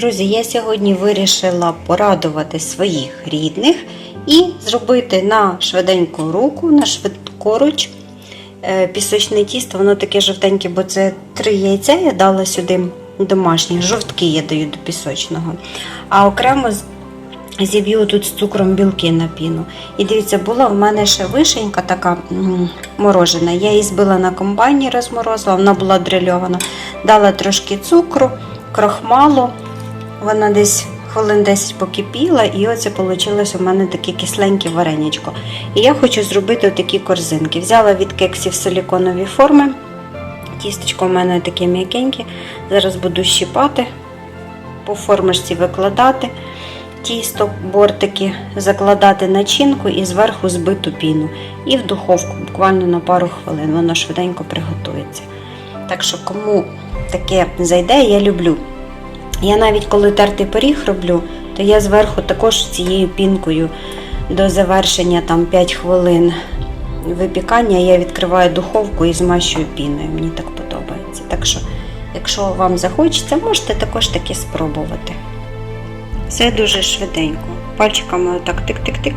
Друзі, я сьогодні вирішила порадувати своїх рідних і зробити на швиденьку руку, на швидкоруч е, пісочне тісто. Воно таке жовтеньке, бо це три яйця я дала сюди домашні, жовтки я даю до пісочного. А окремо зіб'ю тут з цукром білки на піну. І дивіться, була в мене ще вишенька така морожена. Я її збила на комбайні, розморозила, вона була дрильована. Дала трошки цукру, крохмалу. Вона десь хвилин 10 покипіла, і оце вийшло у мене таке кисленьке вареничко. І я хочу зробити такі корзинки. Взяла від кексів силіконові форми. Тістечко у мене таке м'якеньке. Зараз буду щипати, по формочці викладати тісто, бортики, закладати начинку і зверху збиту піну. І в духовку буквально на пару хвилин. Воно швиденько приготується. Так що, кому таке зайде, я люблю. Я навіть коли тертий пиріг роблю, то я зверху також цією пінкою до завершення там 5 хвилин випікання я відкриваю духовку і змащую піною. Мені так подобається. Так що, якщо вам захочеться, можете також таке спробувати. Все дуже швиденько. Пальчиками отак тик-тик-тик.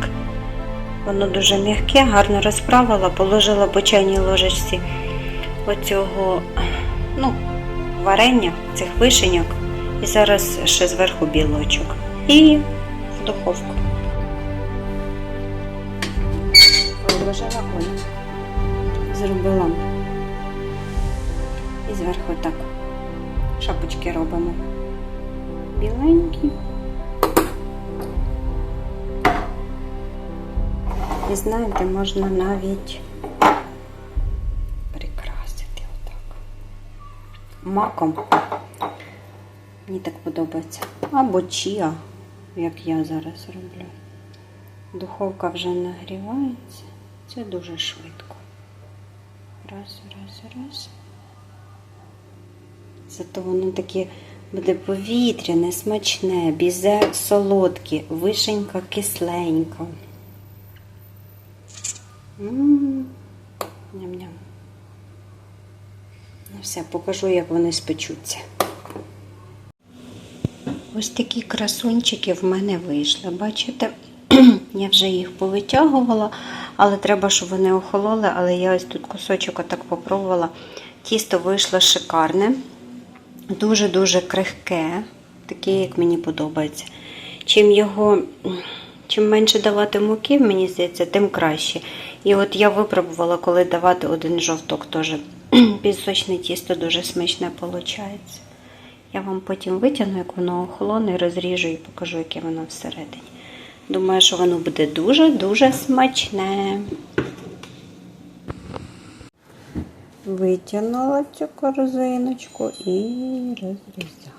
Воно дуже м'яке, гарно розправила, положила по чайній ложечці оцього ну, варення, цих вишеньок. І зараз ще зверху білочок. І в духовку. Виложила Оля. Зробила. І зверху так. Шапочки робимо. Біленькі. І знаєте, можна навіть прикрасити отак. Маком. Мені так подобається. Або чия, як я зараз роблю. Духовка вже нагрівається. Це дуже швидко. Раз, раз, раз. Зато воно таке буде повітряне, смачне, бізе солодке, вишенька кисленька. Ням-ням. Ну все, покажу, як вони спечуться. Ось такі красунчики в мене вийшли. Бачите, я вже їх повитягувала, але треба, щоб вони охололи. Але я ось тут кусочок отак попробувала. Тісто вийшло шикарне, дуже-дуже крихке, таке, як мені подобається. Чим його, чим менше давати муки, мені здається, тим краще. І от я випробувала, коли давати один жовток, теж пісочне тісто дуже смачне виходить. Я вам потім витягну, як воно охолоне, розріжу і покажу, яке воно всередині. Думаю, що воно буде дуже-дуже смачне. Витягнула цю корзиночку і розрізаю.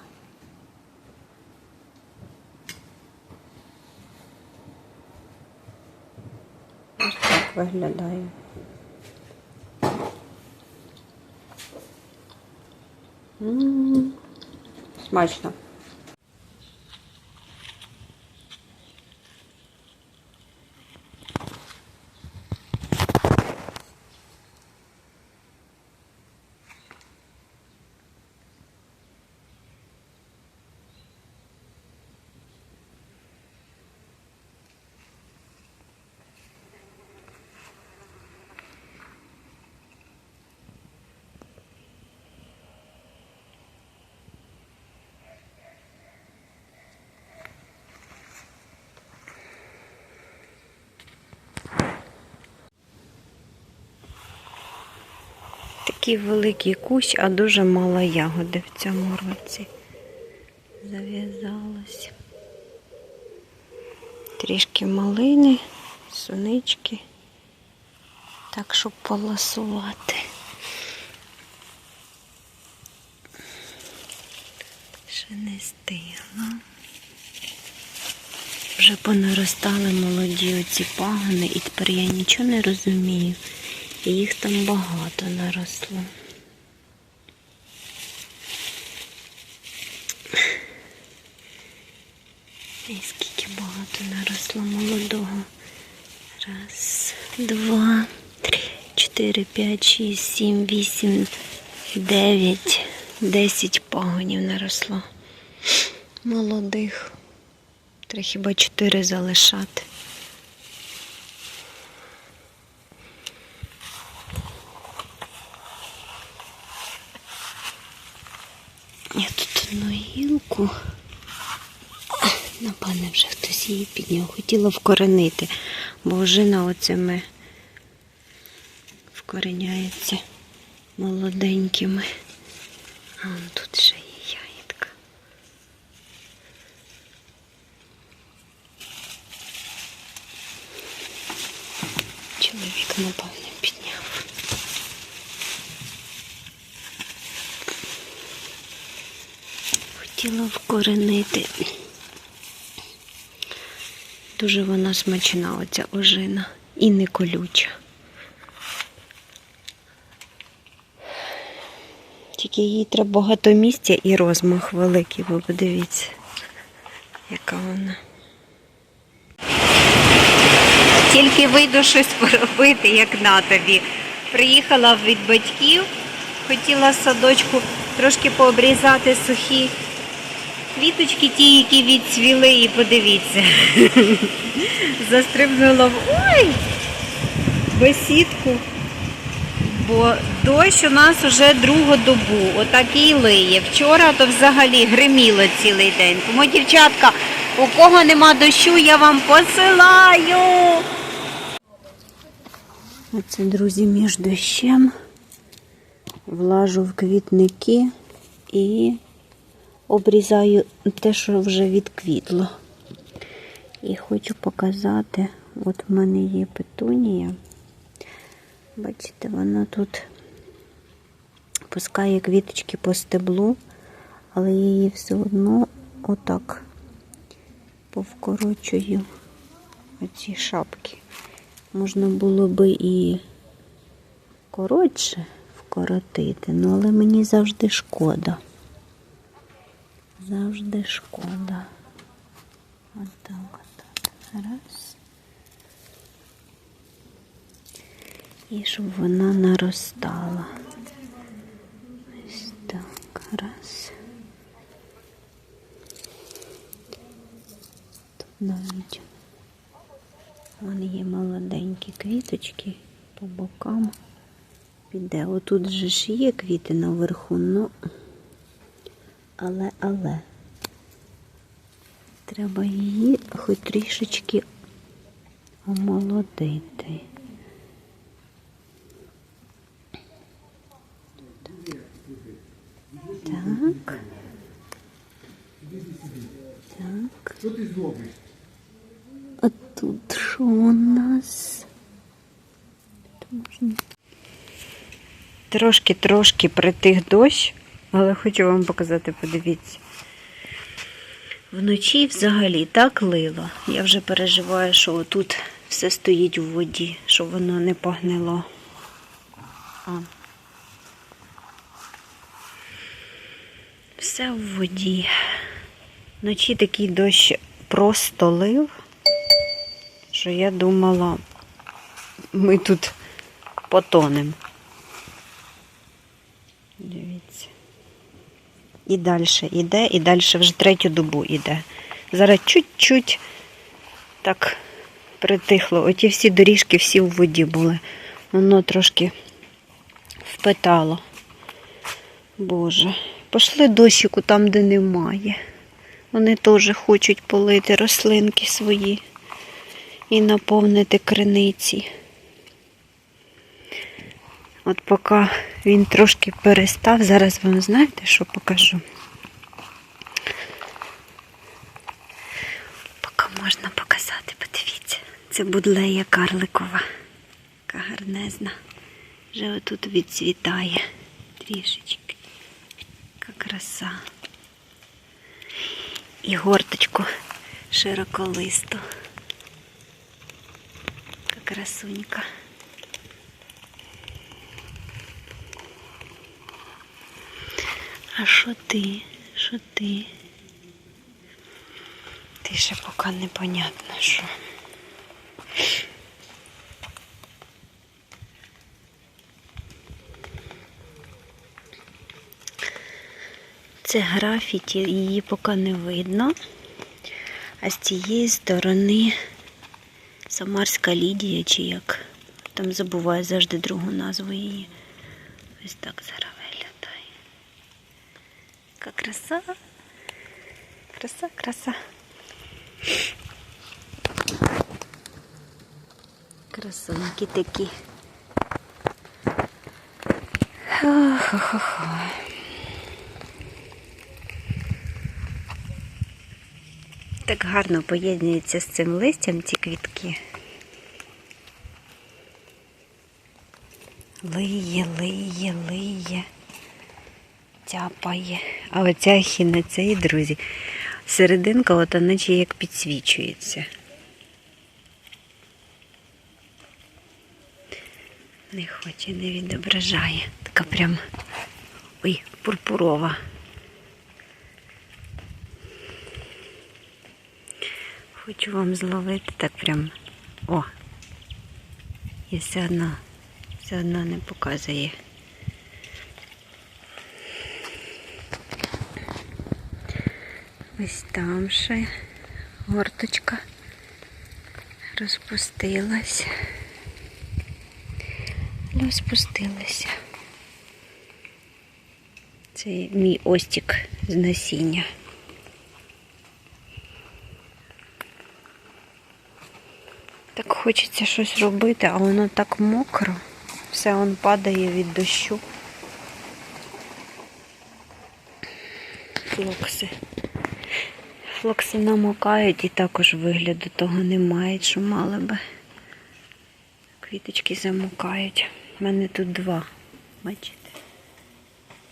Ось так виглядає. М, Смачно. Такий великий кущ, а дуже мало ягоди в цьому році. Зав'язалось. Трішки малини, сунички. Так, щоб поласувати. Ще не стигла. Вже понаростали молоді оці пагони, і тепер я нічого не розумію. І їх там багато наросло. І скільки багато наросло молодого. Раз, два, три, чотири, п'ять, шість, сім, вісім, дев'ять, десять пагонів наросло. молодих. Треба хіба чотири залишати. Я тут одну гілку. Напевне, вже хтось її підняв. Хотіла вкоренити, бо ожина оцими вкореняється молоденькими. А он тут ще є ягідка. Чоловік, напевне, підняв. Хотіла вкоренити. Дуже вона смачна, оця ожина. І не колюча. Тільки їй треба багато місця і розмах великий, ви подивіться, яка вона. Тільки вийду щось поробити, як на тобі. Приїхала від батьків, хотіла садочку трошки пообрізати сухі квіточки, ті, які відцвіли, і подивіться. Застрибнула в ой! бесідку. Бо дощ у нас уже другу добу, отакий лиє. Вчора то взагалі гриміло цілий день. Тому, дівчатка, у кого нема дощу, я вам посилаю. Оце, друзі, між дощем влажу в квітники і обрізаю те, що вже відквітло. І хочу показати, от в мене є петунія. Бачите, вона тут пускає квіточки по стеблу, але її все одно отак повкорочую оці шапки. Можна було би і коротше вкоротити, ну але мені завжди шкода. Завжди шкода. Отак, отак. Раз. І щоб вона наростала. Ось так, раз. Тут навіть вони є молоденькі квіточки по бокам. Піде. Отут же ж є квіти наверху, ну але, але треба її хоч трішечки омолодити. Так. Так. Що ти зробиш? А тут що у нас? Трошки-трошки притих дощ, але хочу вам показати, подивіться. Вночі взагалі так лило. Я вже переживаю, що тут все стоїть у воді, щоб воно не погнило. А. Все в воді. Вночі такий дощ просто лив, що я думала, ми тут потонемо. Дивіться. І далі йде, і далі вже третю добу йде. Зараз чуть-чуть так притихло. Оті всі доріжки всі в воді були. Воно трошки впитало. Боже. Пошли дощику там, де немає. Вони теж хочуть полити рослинки свої і наповнити криниці. От поки він трошки перестав, зараз вам знаєте, що покажу. Поки можна показати, подивіться. Це будлея карликова. Яка гарнезна. Вже отут відцвітає трішечки. Яка краса. І горточку широколисту. Яка красунька. А що ти? Що ти? Ти ще поки непонятно що. Це графіті, її поки не видно. А з цієї сторони Самарська Лідія, чи як там забуваю завжди другу назву її. Ось так зараз. Яка краса. Краса, краса. Красунькі такі. Хо-хо-хо. Так гарно поєднуються з цим листям ці квітки. Лиє, лиє, лиє, тяпає. А оця хінецеї, друзі, серединка от наче як підсвічується. Не хоче, не відображає. Така прям ой, пурпурова. Хочу вам зловити так прям. О! І все одно, все одно не показує. Ось там ще горточка розпустилась. Розпустилася. Це мій остік з насіння. Так хочеться щось робити, а воно так мокро. Все он падає від дощу. Флокси. Флокси намокають і також вигляду того немає, що мали би. Квіточки замокають. У мене тут два. Бачите?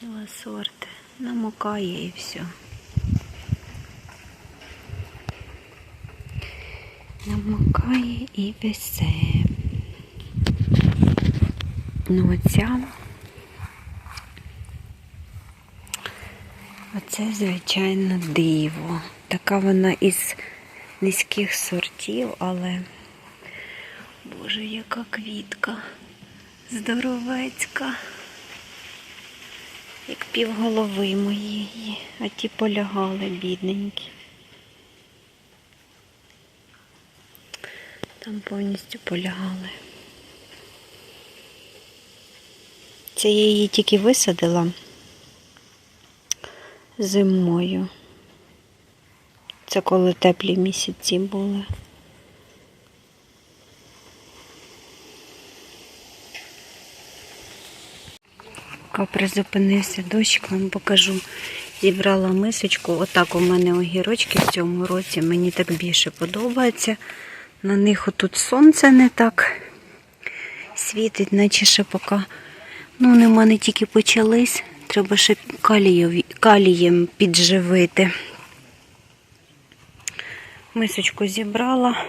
Два сорти. Намокає і все. Намокає і все. Ну оця. Оце, звичайно, диво. Така вона із низьких сортів, але Боже, яка квітка. Здоровецька. Як півголови моєї, а ті полягали бідненькі. Там повністю полягали. Це я її тільки висадила зимою. Це коли теплі місяці були. Призупинився дощик, вам покажу. Зібрала мисочку. Отак у мене огірочки в цьому році. Мені так більше подобається. На них отут сонце не так світить, наче ще поки. Ну, вони в мене тільки почались. Треба ще калієм підживити. Мисочку зібрала.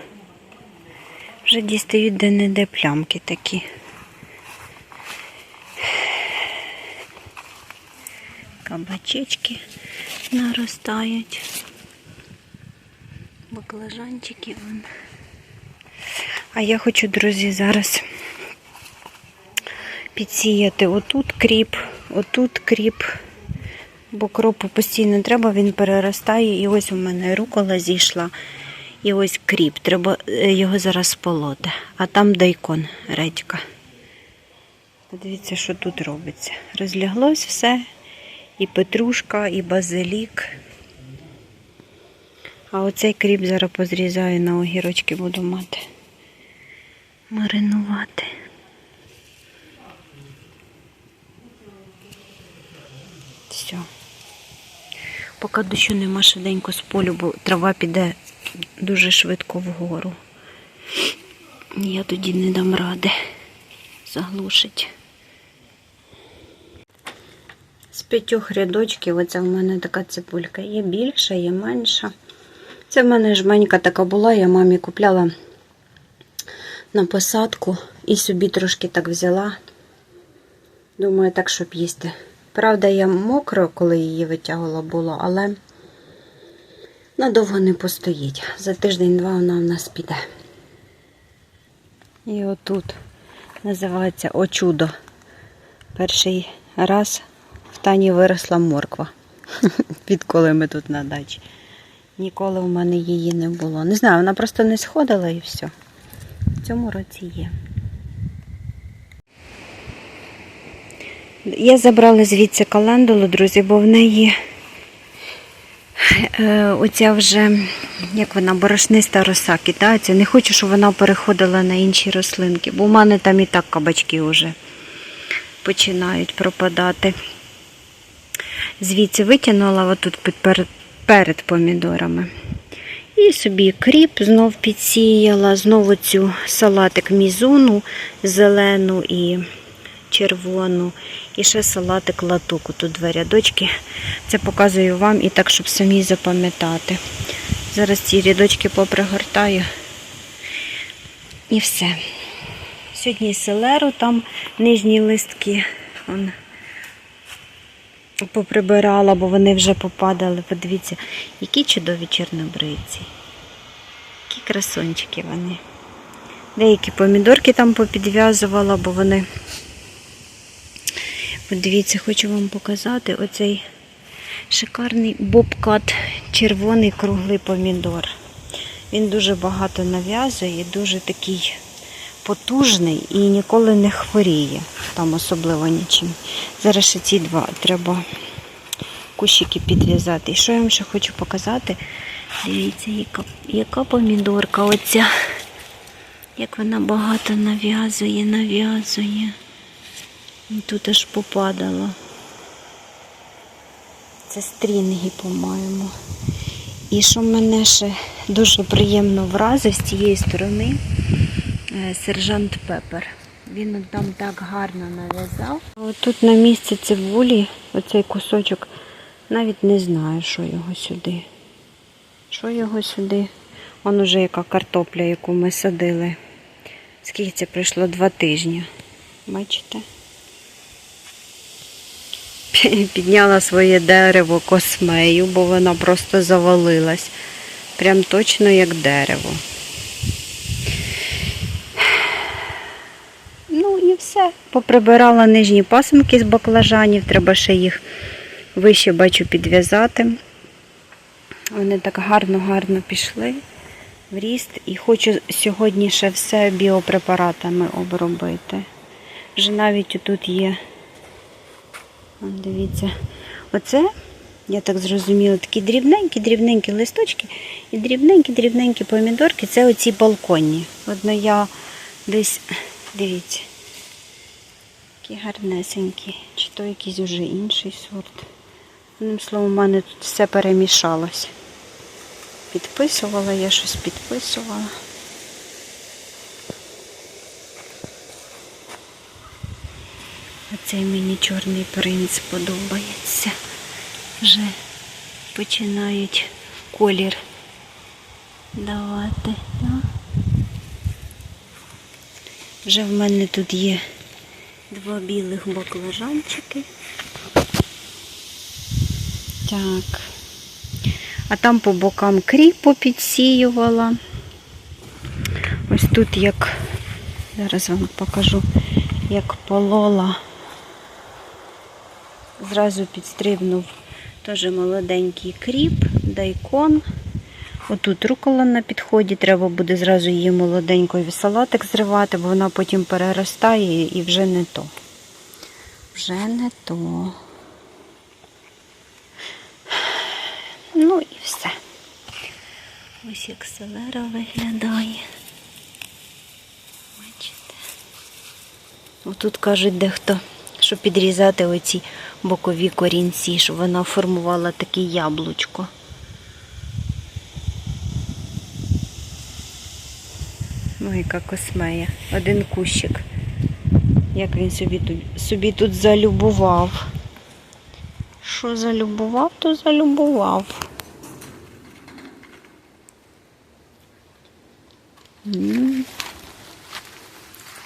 Вже дістають де-не-де плямки такі. Кабачечки наростають. Баклажанчики. Вон. А я хочу, друзі, зараз підсіяти отут кріп, отут кріп, бо кропу постійно треба, він переростає. І ось у мене рукола зійшла. І ось кріп. Треба е, його зараз сполоти. А там дайкон, редька. Подивіться, що тут робиться. Розляглось все. І петрушка, і базилік. А оцей кріп зараз позрізаю на огірочки, буду мати. Маринувати. Все. Поки дощу нема швиденько з полю, бо трава піде дуже швидко вгору. Я тоді не дам ради заглушить. З п'ятьох рядочків, оце в мене така цибулька. Є більша, є менша. Це в мене жменька така була, я мамі купляла на посадку і собі трошки так взяла. Думаю, так, щоб їсти. Правда, я мокро, коли її витягувала було, але надовго не постоїть. За тиждень-два вона в нас піде. І отут називається О чудо. Перший раз в тані виросла морква. Відколи ми тут на дачі. Ніколи в мене її не було. Не знаю, вона просто не сходила і все. В цьому році є. Я забрала звідси календулу, друзі, бо в неї е, оця вже, як вона, борошниста роса кидається. Не хочу, щоб вона переходила на інші рослинки, бо в мене там і так кабачки вже починають пропадати. Звідси витягнула отут перед помідорами. І собі кріп знов підсіяла, знову цю салатик мізуну зелену і червону. І ще салатик латуку. Тут два рядочки. Це показую вам і так, щоб самі запам'ятати. Зараз ці рядочки попригортаю. І все. Сьогодні селеру, там нижні листки он, поприбирала, бо вони вже попадали. Подивіться, які чудові чорнобриці. Які красончики вони. Деякі помідорки там попідв'язувала, бо вони. Подивіться, хочу вам показати оцей шикарний бобкат, червоний круглий помідор. Він дуже багато нав'язує, дуже такий потужний і ніколи не хворіє, там особливо нічим. Зараз ще ці два треба кущики підв'язати. І що я вам ще хочу показати? Дивіться, яка, яка помідорка оця. Як вона багато нав'язує, нав'язує. Тут аж попадало. Це стрінги, по-моєму. І що мене ще дуже приємно вразив з цієї сторони е, сержант Пепер. Він там так гарно нав'язав. Тут на місці цибулі, оцей кусочок, навіть не знаю, що його сюди. Що його сюди? Вон уже яка картопля, яку ми садили. Скільки це пройшло? Два тижні. Бачите? Підняла своє дерево космею, бо вона просто завалилась. Прям точно як дерево. Ну і все. Поприбирала нижні пасинки з баклажанів, треба ще їх вище бачу підв'язати. Вони так гарно-гарно пішли в ріст. І хочу сьогодні ще все біопрепаратами обробити. Вже навіть тут є, Вон, дивіться, оце, я так зрозуміла, такі дрібненькі-дрібненькі листочки і дрібненькі-дрібненькі помідорки це оці балконні. Одно я десь, дивіться, які гарнесенькі, чи то якийсь уже інший сорт. Одним словом, у мене тут все перемішалось. Підписувала, я щось підписувала. Оцей мені чорний принц подобається. Вже починають колір давати. Да? Вже в мене тут є два білих баклажанчики. Так. А там по бокам кріпу підсіювала. Ось тут як, зараз вам покажу, як полола. Зразу підстрибнув теж молоденький кріп, дайкон. Отут рукола на підході, треба буде зразу її молоденькою салатик зривати, бо вона потім переростає і вже не то. Вже не то. Ну і все. Ось як селера виглядає. Бачите? Отут кажуть дехто, що підрізати оці бокові корінці, щоб вона формувала таке яблучко. Ну, яка космея. Один кущик. Як він собі тут, собі тут залюбував. Що залюбував, то залюбував.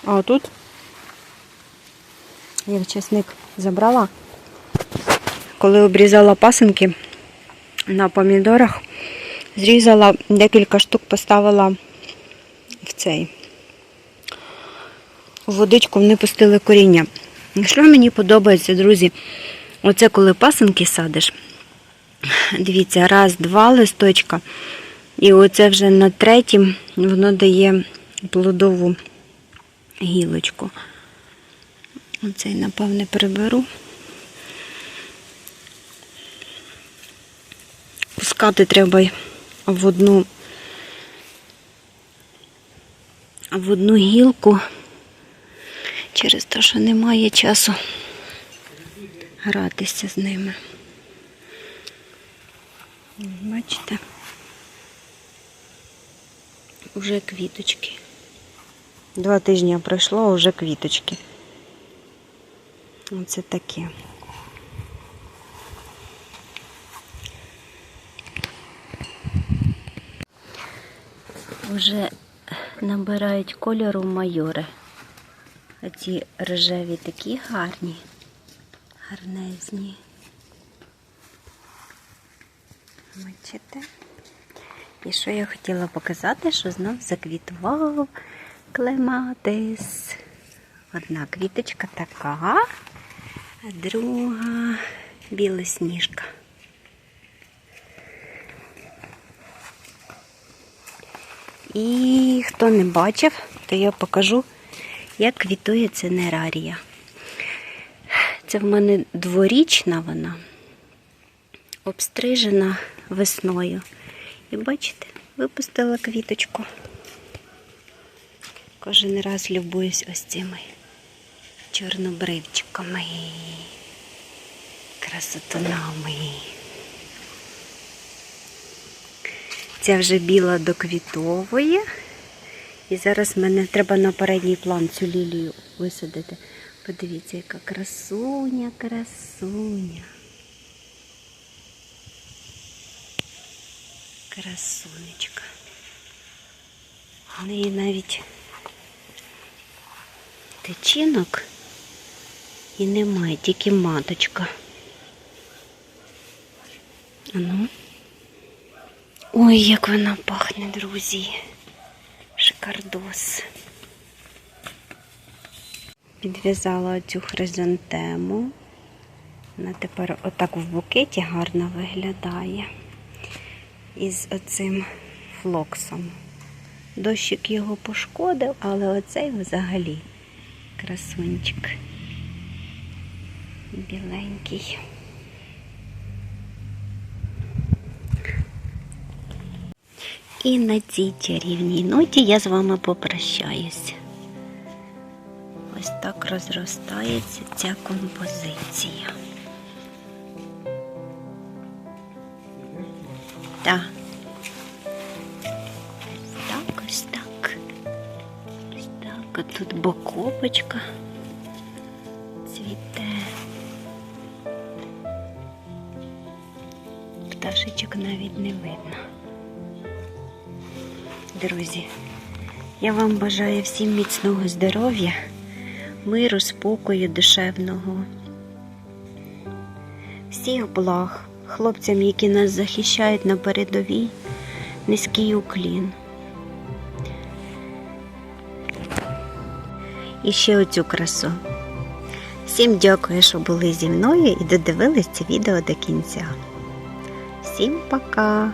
А тут я чесник забрала. Коли обрізала пасинки на помідорах, зрізала декілька штук, поставила в цей у водичку, вони пустили коріння. Що мені подобається, друзі, оце коли пасинки садиш, Дивіться, раз, два листочка. І оце вже на третім воно дає плодову гілочку. Оцей, напевне, приберу. Пускати треба в одну, в одну гілку через те, що немає часу гратися з ними. Бачите? Уже квіточки. Два тижні пройшло, а вже квіточки. Оце таке. Вже набирають кольору майори. А ці рожеві такі гарні, гарнезні. Бачите? І що я хотіла показати, що знов заквітував клематис. Одна квіточка така, а друга білосніжка. І хто не бачив, то я покажу, як квітує цинерарія. Це в мене дворічна вона, обстрижена весною. І бачите, випустила квіточку. Кожен раз любуюсь ось цими чорнобривчиками, красотунами. Ця вже біла доквітовує. І зараз мене треба на передній план цю лілію висадити. Подивіться, яка красуня, красуня. Красунечка. У неї навіть тичинок і немає, тільки маточка. Ану. Ой, як вона пахне, друзі. Шикардос. Підв'язала цю хризантему. Вона тепер отак в букеті гарно виглядає. Із оцим флоксом. Дощик його пошкодив, але оцей взагалі красунчик. Біленький. І на цій чарівній ноті я з вами попрощаюся. Ось так розростається ця композиція. Так. Так, ось так. Ось так. От тут бокопочка не видно. Друзі, я вам бажаю всім міцного здоров'я, миру, спокою, душевного, всіх благ, хлопцям, які нас захищають на передовій, низький уклін. І ще оцю красу. Всім дякую, що були зі мною і додивились це відео до кінця. Всім пока!